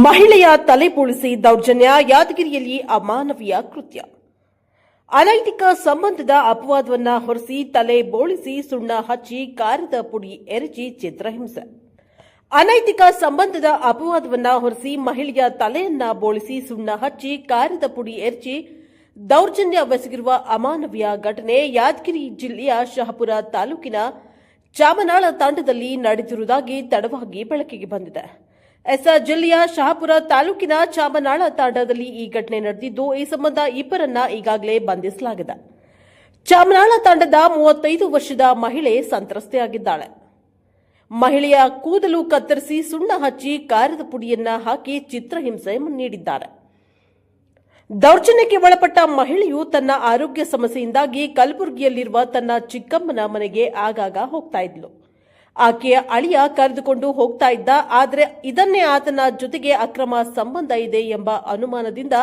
ಮಹಿಳೆಯ ತಲೆ ಬೋಳಿಸಿ ದೌರ್ಜನ್ಯ, ಯಾದಗಿರಿಯಲ್ಲಿ ಅಮಾನವೀಯ ಕೃತ್ಯ. ಅನೈತಿಕ ಸಂಬಂಧದ ಅಪವಾದವನ್ನ ಹೊರಿಸಿ ತಲೆ ಬೋಳಿಸಿ ಸುಣ್ಣ ಹಚ್ಚಿ ಕಾರದ ಪುಡಿ ಎರಚಿ ಚಿತ್ರಹಿಂಸೆ ಅನೈತಿಕ ಸಂಬಂಧದ ಅಪವಾದವನ್ನ ಹೊರಿಸಿ ಮಹಿಳೆಯ ತಲೆಯನ್ನ ಬೋಳಿಸಿ ಸುಣ್ಣ ಹಚ್ಚಿ ಕಾರದ ಪುಡಿ ಎರಚಿ ದೌರ್ಜನ್ಯವೆಸಗಿರುವ ಅಮಾನವೀಯ ಘಟನೆ ಯಾದಗಿರಿ ಜಿಲ್ಲೆಯ ಶಹಪುರ ತಾಲೂಕಿನ ಚಾಮನಾಳ ತಾಂಡದಲ್ಲಿ ನಡೆದಿರುವುದಾಗಿ ತಡವಾಗಿ ಬೆಳಕಿಗೆ ಬಂದಿದೆ. ಎಸ್ ಜಿಲ್ಲೆಯ ಶಹಾಪುರ ತಾಲೂಕಿನ ಚಾಮನಾಳ ತಾಂಡದಲ್ಲಿ ಈ ಘಟನೆ ನಡೆದಿದ್ದು, ಈ ಸಂಬಂಧ ಇಬ್ಬರನ್ನ ಈಗಾಗಲೇ ಬಂಧಿಸಲಾಗಿದೆ. ಚಾಮನಾಳ ತಾಂಡದ ಮೂವತ್ತೈದು ವರ್ಷದ ಮಹಿಳೆ ಸಂತ್ರಸ್ತೆಯಾಗಿದ್ದಾಳೆ. ಮಹಿಳೆಯ ಕೂದಲು ಕತ್ತರಿಸಿ ಸುಣ್ಣ ಹಚ್ಚಿ ಕಾರದ ಪುಡಿಯನ್ನ ಹಾಕಿ ಚಿತ್ರಹಿಂಸೆ ನೀಡಿದ್ದಾರೆ. ದೌರ್ಜನ್ಯಕ್ಕೆ ಒಳಪಟ್ಟ ಮಹಿಳೆಯು ತನ್ನ ಆರೋಗ್ಯ ಸಮಸ್ಯೆಯಿಂದಾಗಿ ಕಲಬುರಗಿಯಲ್ಲಿರುವ ತನ್ನ ಚಿಕ್ಕಮ್ಮನ ಮನೆಗೆ ಆಗಾಗ ಹೋಗ್ತಾ ಇದ್ಲು. ಆಕೆಯ ಅಳಿಯ ಕರೆದುಕೊಂಡು ಹೋಗ್ತಾ ಇದ್ದ, ಆದರೆ ಇದನ್ನೇ ಆತನ ಜೊತೆಗೆ ಅಕ್ರಮ ಸಂಬಂಧ ಇದೆ ಎಂಬ ಅನುಮಾನದಿಂದ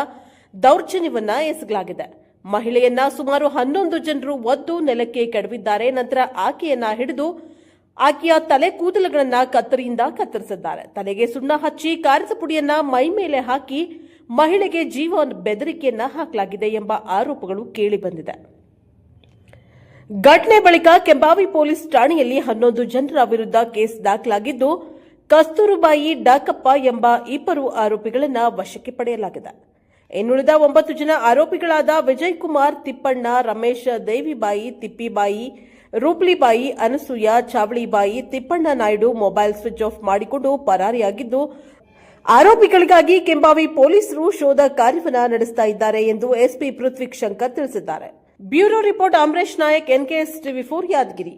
ದೌರ್ಜನ್ಯವನ್ನ ಎಸಗಲಾಗಿದೆ. ಮಹಿಳೆಯನ್ನ ಸುಮಾರು ಹನ್ನೊಂದು ಜನರು ಒದ್ದು ನೆಲಕ್ಕೆ ಕೆಡವಿದ್ದಾರೆ. ನಂತರ ಆಕೆಯನ್ನ ಹಿಡಿದು ಆಕೆಯ ತಲೆ ಕೂದಲುಗಳನ್ನ ಕತ್ತರಿಯಿಂದ ಕತ್ತರಿಸಿದ್ದಾರೆ. ತಲೆಗೆ ಸುಣ್ಣ ಹಚ್ಚಿ ಕಾರದ ಪುಡಿಯನ್ನ ಮೈ ಮೇಲೆ ಹಾಕಿ ಮಹಿಳೆಗೆ ಜೀವ ಬೆದರಿಕೆಯನ್ನ ಹಾಕಲಾಗಿದೆ ಎಂಬ ಆರೋಪಗಳು ಕೇಳಿಬಂದಿದೆ ಘಟನೆ ಬಳಿಕ ಕೆಂಬಾವಿ ಪೊಲೀಸ್ ಠಾಣೆಯಲ್ಲಿ ಹನ್ನೊಂದು ಜನರ ವಿರುದ್ಧ ಕೇಸ್ ದಾಖಲಾಗಿದ್ದು, ಕಸ್ತೂರುಬಾಯಿ ಡಾಕಪ್ಪ ಎಂಬ ಇಬ್ಬರು ಆರೋಪಿಗಳನ್ನು ವಶಕ್ಕೆ ಪಡೆಯಲಾಗಿದೆ. ಇನ್ನುಳಿದ ಒಂಬತ್ತು ಜನ ಆರೋಪಿಗಳಾದ Vijay Kumar Thippanna, Ramesh Devibai, Thippibai, Rooplibai, Anasuya, Chavalibai, Thippanna Naidu mobile switch off ಮಾಡಿಕೊಂಡು ಪರಾರಿಯಾಗಿದ್ದು, ಆರೋಪಿಗಳಿಗಾಗಿ ಕೆಂಬಾವಿ ಪೊಲೀಸರು ಶೋಧ ಕಾರ್ಯವನ್ನು ನಡೆಸುತ್ತಿದ್ದಾರೆ ಎಂದು ಎಸ್ಪಿ ಪೃಥ್ವಿ ಶಂಕರ್ ತಿಳಿಸಿದ್ದಾರೆ. Bureau report Amaresh Nayak NKS TV four Yadgiri.